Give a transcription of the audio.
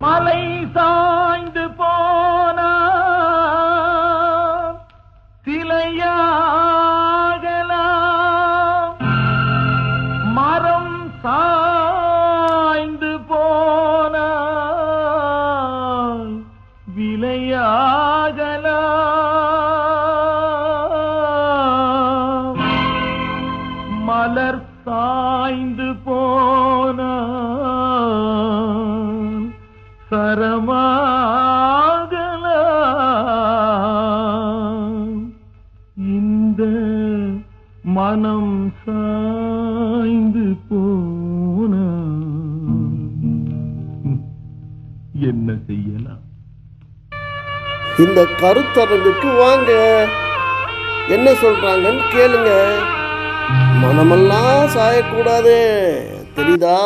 மலை சாய்ந்து போன சிலையாகலாம். மரம் சாய்ந்து போன விலையாகலாம். மலர் சாய்ந்து போ சரமாகல. இந்த மனம் சாய்ந்து போன என்ன செய்யலாம்? இந்த கருத்தரங்குக்கு வாங்க. என்ன சொல்றாங்கன்னு கேளுங்க. மனமெல்லாம் சாயக்கூடாது. தெரியுதா?